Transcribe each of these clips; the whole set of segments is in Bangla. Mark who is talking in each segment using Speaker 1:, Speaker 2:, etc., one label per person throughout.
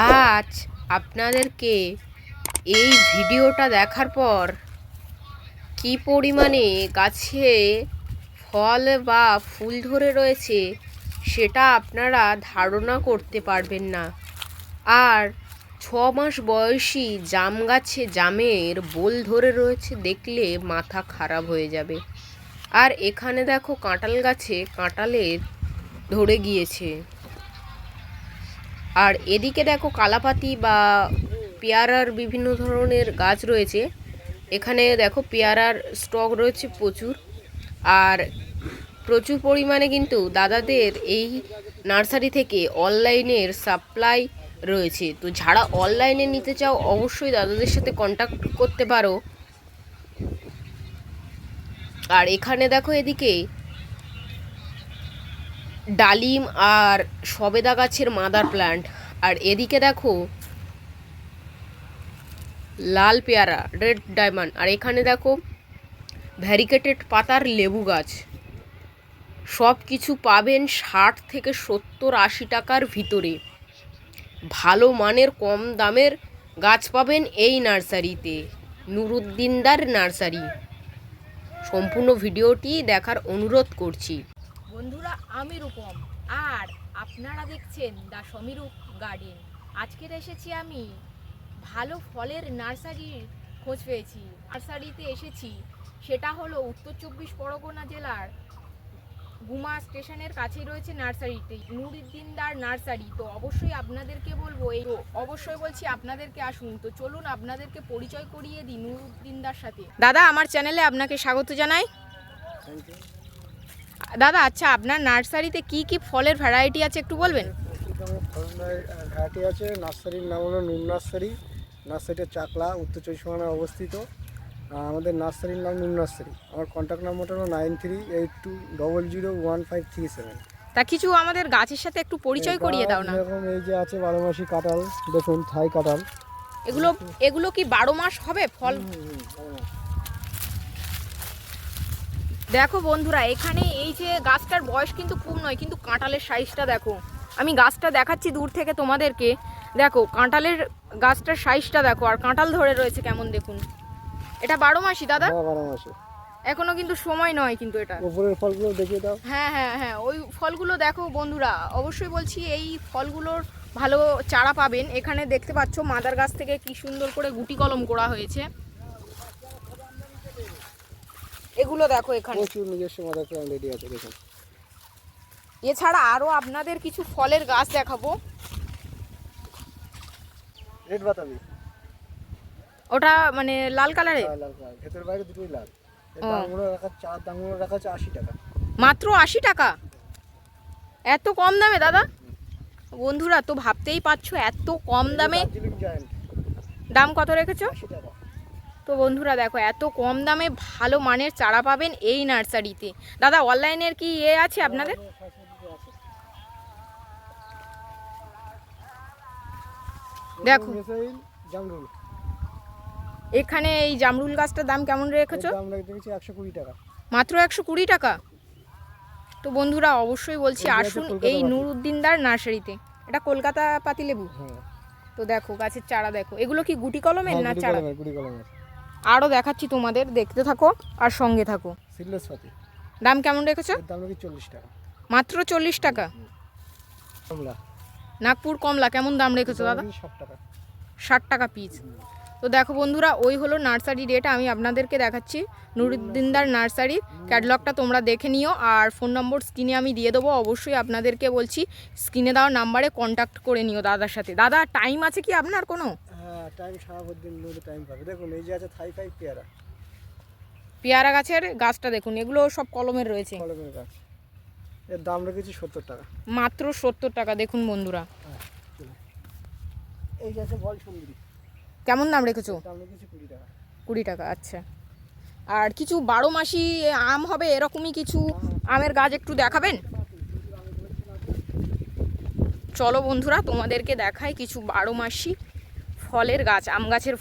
Speaker 1: আজ আপনাদেরকে এই ভিডিওটা দেখার পর কি পরিমাণে গাছে ফল বা ফুল ধরে রয়েছে সেটা আপনারা ধারণা করতে পারবেন না। আর ছ মাস বয়সী জাম গাছে জামের বোল ধরে রয়েছে দেখলে মাথা খারাপ হয়ে যাবে। আর এখানে দেখো কাঁটাল গাছে কাঁটালের ধরে গিয়েছে। আর এদিকে দেখো কালাপাতি বা পেয়ারার বিভিন্ন ধরনের গাছ রয়েছে। এখানে দেখো পেয়ারার স্টক রয়েছে প্রচুর। আর প্রচুর পরিমাণে কিন্তু দাদাদের এই নার্সারি থেকে অনলাইনের সাপ্লাই রয়েছে। তো যারা অনলাইনে নিতে চাও, অবশ্যই দাদাদের সাথে কন্ট্যাক্ট করতে পারো। আর এখানে দেখো এদিকে ডালিম আর সবেদা গাছের মাদার প্ল্যান্ট আর এদিকে দেখো, লাল পেয়ারা, রেড ডায়মন্ড। আর এখানে দেখো, ভ্যারিকেটেড পাতার লেবু গাছ। সব কিছু পাবেন ষাট থেকে সত্তর আশি টাকার ভিতরে। ভালো মানের কম দামের গাছ পাবেন এই নার্সারিতে, নুরুদ্দিনদার নার্সারি। সম্পূর্ণ ভিডিওটি দেখার অনুরোধ করছি।
Speaker 2: বন্ধুরা, আমি রূপম। আর আপনারা দেখছেন দ্য সমীরূপ গার্ডেন। আজকের এসেছি আমি ভালো ফলের নার্সারির খোঁজ পেয়েছি। নার্সারিতে এসেছি, সেটা হলো উত্তর চব্বিশ পরগনা জেলার গুমা স্টেশনের কাছেই রয়েছে নার্সারিতে নুরুদ্দিনদার নার্সারি। তো অবশ্যই আপনাদেরকে বলব, এই অবশ্যই বলছি আপনাদেরকে আসুন। তো চলুন, আপনাদেরকে পরিচয় করিয়ে দিই নুরুদ্দিনদার সাথে। দাদা, আমার চ্যানেলে আপনাকে স্বাগত জানাই। দাদা আচ্ছা আপনার নার্সারিতে কি কি ফলের ভ্যারাইটি আছে একটু বলবেন?
Speaker 3: ঘাটি আছে নার্সারির নাম হলো নুন নার্সারি। নার্সারিটা চাকলা উত্তর চব্বিশ পরগনায় অবস্থিত। আমাদের নার্সারির নাম নুন নার্সারি। আমার কন্ট্যাক্ট নাম্বারটা হলো nine three eight two double zero one five three seven
Speaker 2: তা কিছু আমাদের গাছের সাথে একটু পরিচয় করিয়ে দাও না।
Speaker 3: এরকম এই যে আছে বারো মাসি কাঁঠাল দেখুন থাই কাঁঠাল।
Speaker 2: এগুলো এগুলো কি বারো মাস হবে ফল? দেখো বন্ধুরা এখানে এই যে গাছটার বয়স কিন্তু খুব নয় কিন্তু কাঁটালের সাইজটা দেখো। আমি গাছটা দেখাচ্ছি দূর থেকে তোমাদেরকে। দেখো কাঁঠালের গাছটার সাইজটা দেখো আর কাঁঠাল ধরে রয়েছে কেমন দেখুন। এটা বারো মাসি দাদা?
Speaker 3: হ্যাঁ বারো মাসে।
Speaker 2: এখনও কিন্তু সময় নয় কিন্তু এটা।
Speaker 3: উপরের ফলগুলো দেখিয়ে দাও।
Speaker 2: হ্যাঁ হ্যাঁ হ্যাঁ ওই ফলগুলো দেখো বন্ধুরা অবশ্যই বলছি এই ফলগুলোর ভালো চারা পাবেন। এখানে দেখতে পাচ্ছ মাদার গাছ থেকে কি সুন্দর করে গুটি কলম করা হয়েছে। এগুলো দেখো এখানে।
Speaker 3: প্রচুর নিজস্ব মাদার রেডি আছে দেখুন।
Speaker 2: এছাড়া আরও আপনাদের কিছু ফলের গাছ দেখাবো।
Speaker 3: রেড বাতাবি।
Speaker 2: ওটা মানে লাল কালারে
Speaker 3: লাল লাল কালার ভেতর বাইরে দুটোই লাল। দামগুলো রাখা চার দামগুলো রাখা আছে আশি টাকা।
Speaker 2: মাত্র আশি টাকা? এত কম দামে দাদা? বন্ধুরা তো ভাবতেই পারছ এত কম দামে? দাম কত রেখেছো?
Speaker 3: আশি টাকা।
Speaker 2: তো বন্ধুরা দেখো এত কম দামে ভালো মানের চারা পাবেন এই নার্সারিতে। দাদা অনলাইনের কি ইয়ে আছে আপনাদের? দেখো। এখানে এই জামরুল গাছটার দাম কেমন রেখেছো? মাত্র একশো কুড়ি টাকা। তো বন্ধুরা অবশ্যই বলছি আসুন এই। নুরুদ্দিনদার নার্সারিতে। এটা কলকাতা পাতিলেবু
Speaker 3: হ্যাঁ।
Speaker 2: তো দেখো গাছের চারা দেখো। এগুলো কি গুটি কলমের
Speaker 3: হ্যাঁ,
Speaker 2: না চারা?
Speaker 3: গুটি কলমের।
Speaker 2: আরও দেখাচ্ছি তোমাদের দেখতে থাকো আর সঙ্গে থাকো।
Speaker 3: পাতি।
Speaker 2: দাম কেমন রেখেছো?
Speaker 3: দাম নাকি চল্লিশ টাকা।
Speaker 2: মাত্র চল্লিশ টাকা?
Speaker 3: কমলা।
Speaker 2: নাগপুর কমলা কেমন দাম রেখেছো দাদা?
Speaker 3: ষাট টাকা।
Speaker 2: ষাট টাকা পিস তো দেখো বন্ধুরা ওই হলো নার্সারি রেট আমি আপনাদেরকে দেখাচ্ছি। নুরুদ্দিনদার নার্সারি ক্যাটলগটা তোমরা দেখে নিও আর ফোন নম্বর স্ক্রিনে আমি দিয়ে দেবো। অবশ্যই আপনাদেরকে বলছি স্ক্রিনে দেওয়া নাম্বারে কন্ট্যাক্ট করে নিও দাদার সাথে। দাদা টাইম আছে কি আপনার কোনো?
Speaker 3: টাইম সারা দিন লোডে টাইম পাবে। দেখুন এই যে আছে থাই ফাই পেয়ারা।
Speaker 2: পেয়ারা গাছের গাছটা দেখুন এগুলো সব কলমের রয়েছে।
Speaker 3: কলমের গাছ। এর দাম রেখেছি সত্তর টাকা।
Speaker 2: মাত্র সত্তর টাকা দেখুন বন্ধুরা।
Speaker 3: এই যে আছে বল সুন্দরী।
Speaker 2: কেমন দাম রেখেছো?
Speaker 3: দাম রেখেছি কুড়ি টাকা।
Speaker 2: কুড়ি টাকা আচ্ছা। আর কিছু বারো মাসি আম হবে এরকমই কিছু আমের গাছ একটু দেখাবেন? চলো বন্ধুরা তোমাদেরকে দেখাই কিছু বারো মাসি ফলের গাছ আম গাছের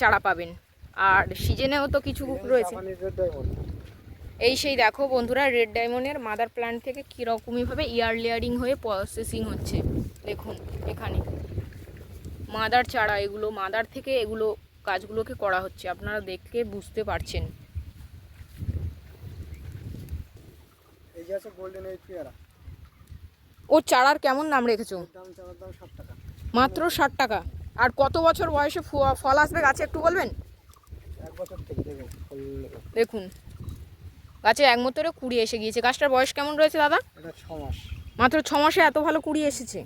Speaker 2: চারা পাবেন। আর সিজনেও তো কিছু রয়েছে। এই সেই দেখো বন্ধুরা রেড ডায়মন্ডের মাদার প্ল্যান্ট থেকে কীরকমইভাবে ইয়ার লেয়ারিং হয়ে প্রসেসিং হচ্ছে। দেখুন এখানে। মাদার চারা এগুলো মাদার থেকে এগুলো গাছগুলোকে করা হচ্ছে। আপনারা দেখে বুঝতে পারছেন।
Speaker 3: এই যে আছে গোল্ডেন এইট পেয়ারা।
Speaker 2: ও চারার কেমন দাম রেখেছো? মাত্র ষাট টাকা। আর কত বছর বয়সে ফল আসবে? গাছে একটু বলবেন?
Speaker 3: দেখুন
Speaker 2: গাছে এক মতরে কুড়ি এসে গিয়েছে। গাছটার বয়স কেমন রয়েছে দাদা? মাত্র ছ মাসে এত ভালো কুড়ি এসেছে।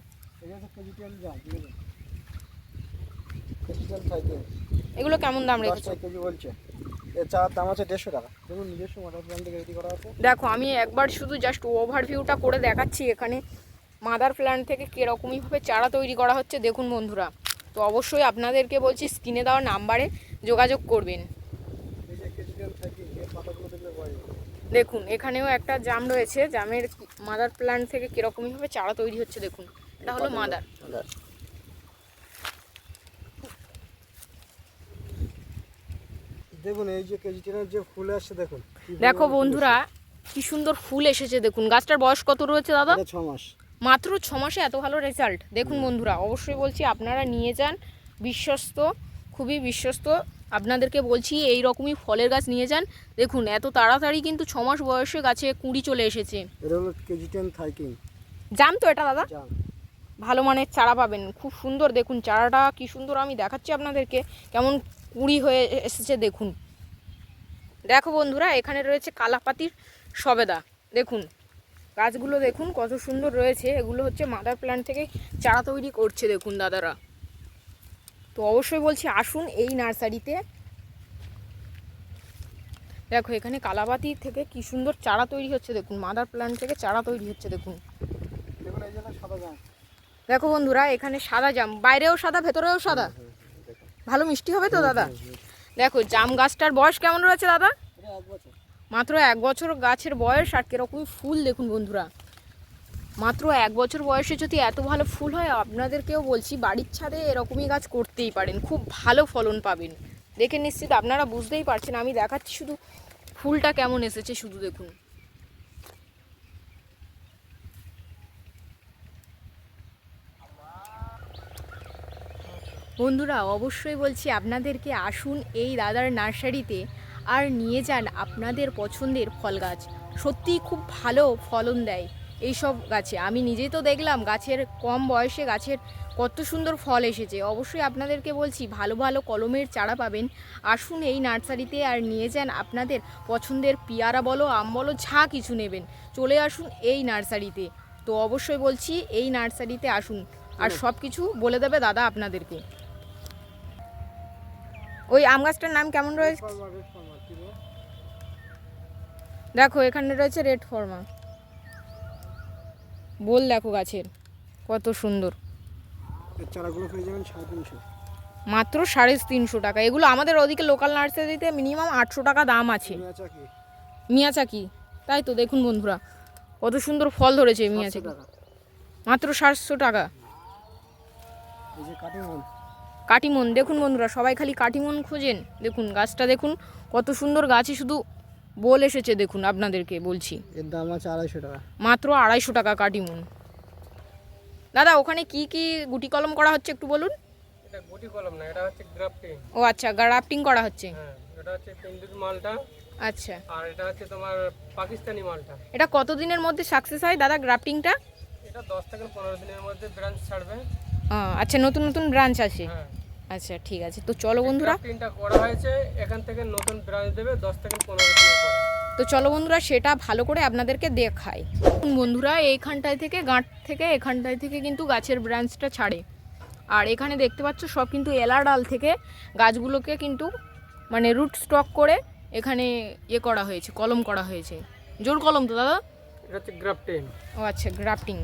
Speaker 2: এগুলো কেমন দাম রেখেছো?
Speaker 3: চার দাম আছে দেড়শো টাকা। দেখুন নিজস্ব মোটর প্ল্যান থেকে রেডি করা আছে।
Speaker 2: দেখো আমি একবার শুধু জাস্ট ওভারভিউটা করে দেখাচ্ছি এখানে। মাদার প্ল্যান্ট থেকে কীরকমইভাবে চারা তৈরি করা হচ্ছে দেখুন বন্ধুরা। তো অবশ্যই আপনাদেরকে বলছি স্ক্রিনে দেওয়া নাম্বারে যোগাযোগ করবেন। দেখুন এখানেও একটা জাম রয়েছে। জামের মাদার প্ল্যান্ট থেকে কীরকমইভাবে চারা তৈরি হচ্ছে দেখুন। এটা হলো মাদার।
Speaker 3: দেখুন এই যে কেজিটিএল যে ফুল আসছে দেখুন
Speaker 2: দেখো বন্ধুরা কি সুন্দর ফুল এসেছে দেখুন। গাছটার বয়স কত রয়েছে দাদা।
Speaker 3: ছ মাস।
Speaker 2: মাত্র ছ মাসে এত ভালো রেজাল্ট দেখুন বন্ধুরা অবশ্যই বলছি আপনারা নিয়ে যান বিশ্বস্ত খুবই বিশ্বস্ত। আপনাদেরকে বলছি এই রকমই ফলের গাছ নিয়ে যান। দেখুন এত তাড়াতাড়ি কিন্তু ছ মাস বয়সে গাছে কুঁড়ি চলে এসেছে। জান তো এটা দাদা? ভালো মানের চারা পাবেন। খুব সুন্দর দেখুন চারাটা কি সুন্দর আমি দেখাচ্ছি আপনাদেরকে। কেমন কুড়ি হয়ে এসেছে দেখুন। দেখো বন্ধুরা এখানে রয়েছে কালাপাতির সবেদা। দেখুন গাছগুলো দেখুন কত সুন্দর রয়েছে। এগুলো হচ্ছে মাদার প্ল্যান্ট থেকে চারা তৈরি করছে দেখুন দাদারা। তো অবশ্যই বলছি আসুন এই নার্সারিতে। দেখো এখানে কালাপাতি থেকে কি সুন্দর চারা তৈরি হচ্ছে দেখুন মাদার প্ল্যান্ট থেকে চারা তৈরি হচ্ছে দেখুন। দেখো বন্ধুরা এখানে সাদা জাম। বাইরেও সাদা ভেতরেও সাদা। ভালো মিষ্টি হবে তো দাদা? দেখো জাম গাছটার বয়স কেমন রয়েছে দাদা? মাত্র এক বছর গাছের বয়স আর কিরকমই ফুল দেখুন বন্ধুরা। মাত্র এক বছর বয়সে যদি এত ভালো ফুল হয়, আপনাদেরকেও বলছি বাড়ির ছাদে এরকমই গাছ করতেই পারেন। খুব ভালো ফলন পাবেন। দেখে নিশ্চিত আপনারা বুঝতেই পারছেন, আমি দেখাচ্ছি শুধু ফুলটা কেমন এসেছে, শুধু দেখুন। বন্ধুরা, অবশ্যই বলছি আপনাদেরকে আসুন এই দাদার নার্সারিতে আর নিয়ে যান আপনাদের পছন্দের ফল গাছ। সত্যিই খুব ভালো ফলন দেয় এইসব গাছে। আমি নিজেই তো দেখলাম গাছের কম বয়সে গাছের কত সুন্দর ফল এসেছে। অবশ্যই আপনাদেরকে বলছি ভালো ভালো কলমের চারা পাবেন। আসুন এই নার্সারিতে আর নিয়ে যান আপনাদের পছন্দের পিয়ারা বলো আম বলো যা কিছু নেবেন। চলে আসুন এই নার্সারিতে। তো অবশ্যই বলছি এই নার্সারিতে আসুন। আর সব কিছু বলে দেবে দাদা আপনাদেরকে। ওই আম গাছটার নাম কেমন রয়েছে? দেখো এখানে রয়েছে রেড ফর্মা বল দেখো গাছের কত সুন্দর।
Speaker 3: চারাগুলো পেয়ে যাবেন সাড়ে তিনশো।
Speaker 2: মাত্র সাড়ে তিনশো টাকা। এগুলো আমাদের ওদিকে লোকাল নার্সারিতে মিনিমাম আটশো টাকা দাম আছে।
Speaker 3: চাকি।
Speaker 2: মিয়াচাকি তাই তো দেখুন বন্ধুরা কত সুন্দর ফল ধরেছে মিয়াচাকি মাত্র সাতশো টাকা।
Speaker 3: কাটিমন
Speaker 2: দেখুন বন্ধুরা সবাই খালি কাটিমন খোঁজেন। দেখুন গাছটা দেখুন কত সুন্দর গাছে শুধু বল এসেছে দেখুন আপনাদেরকে বলছি।
Speaker 3: এর দাম আছে আড়াইশো টাকা।
Speaker 2: মাত্র আড়াইশো টাকা কাটিমন। দাদা ওখানে কি কি গুটি কলম করা হচ্ছে একটু বলুন?
Speaker 4: এটা গুটি কলম না এটা হচ্ছে গ্রাফটিং।
Speaker 2: ও আচ্ছা গ্রাফটিং করা হচ্ছে।
Speaker 4: হ্যাঁ এটা হচ্ছে পেন্ডুর মালটা।
Speaker 2: আচ্ছা।
Speaker 4: আর এটা হচ্ছে তোমার পাকিস্তানি মালটা।
Speaker 2: এটা কতদিনের মধ্যে সাকসেস হয় দাদা গ্রাফটিংটা?
Speaker 4: এটা দশ থেকে পনেরো দিনের মধ্যে ব্রাঞ্চ ছাড়বে।
Speaker 2: আচ্ছা নতুন নতুন ব্রাঞ্চ আছে।
Speaker 4: হ্যাঁ।
Speaker 2: আচ্ছা ঠিক আছে। তো চলো বন্ধুরা।
Speaker 4: গ্রাফটিংটা করা হয়েছে এখান থেকে নতুন ব্রাঞ্চ দেবে দশ থেকে পনেরো
Speaker 2: তো চলো বন্ধুরা সেটা ভালো করে আপনাদেরকে দেখাই। বন্ধুরা এইখানটায় থেকে গাঁট থেকে এখানটায় থেকে কিন্তু গাছের ব্রাঞ্চটা ছাড়ে। আর এখানে দেখতে পাচ্ছ সব কিন্তু এলা ডাল থেকে গাছগুলোকে কিন্তু মানে রুট স্টক করে এখানে ইয়ে করা হয়েছে কলম করা হয়েছে। জোর কলম তো দাদা?
Speaker 4: এটা হচ্ছে গ্রাফটিং
Speaker 2: ও আচ্ছা গ্রাফটিং